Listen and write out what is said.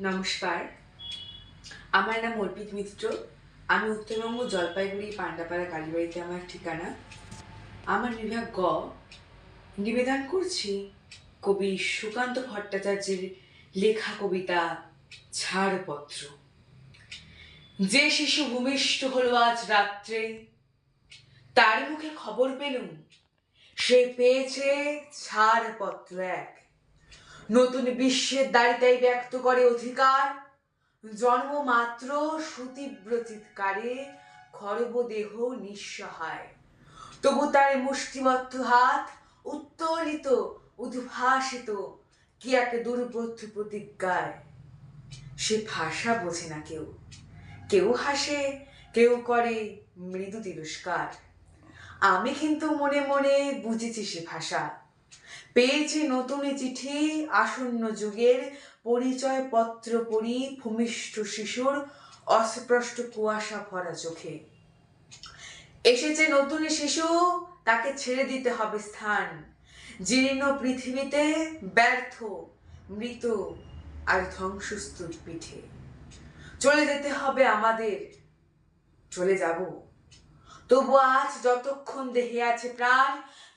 নমস্কার। আমার নাম অর্পিত মিত্র। আমি উত্তরবঙ্গ জলপাইগুড়ি পান্ডাপাড়া কালীবাড়িতে আমার ঠিকানা। আমার বিভাগ গ। নিবেদন করছি কবি সুকান্ত ভট্টাচার্যের লেখা কবিতা ছাড়পত্র। যে শিশু ভূমিষ্ঠ হলো আজ রাত্রে, তার মুখে খবর পেলুম, সে পেয়েছে ছাড়পত্র এক। নতুন বিশ্বের দাঁড়িতাই ব্যক্ত করে অধিকার। জন্মমাত্র সুতীব্র চিৎকারে খর্বদেহ নিঃসহায়। তবু তার মুষ্টিবদ্ধ হাত, উত্তোলিত, উদ্ভাসিত, কি এক দুর্বোধ্য প্রতিজ্ঞায়। সে ভাষা বোঝে না কেউ। কেউ হাসে, কেউ করে মৃদু তিরস্কার। আমি কিন্তু মনে মনে বুঝেছি সে ভাষা। পেয়েছি নতুন চিঠি, আসন্ন যুগের পরিচয় পত্র পড়ি ভূমিষ্ঠ শিশুর অস্পষ্ট কুয়াশা ভরা চোখে। এসেছে নতুন শিশু, তাকে ছেড়ে দিতে হবে স্থান। জীর্ণ পৃথিবীতে ব্যর্থ, মৃত আর ধ্বংসস্তুর পিঠে। চলে যেতে হবে আমাদের, চলে যাব। তবু আজ যতক্ষণ দেহে আছে প্রাণ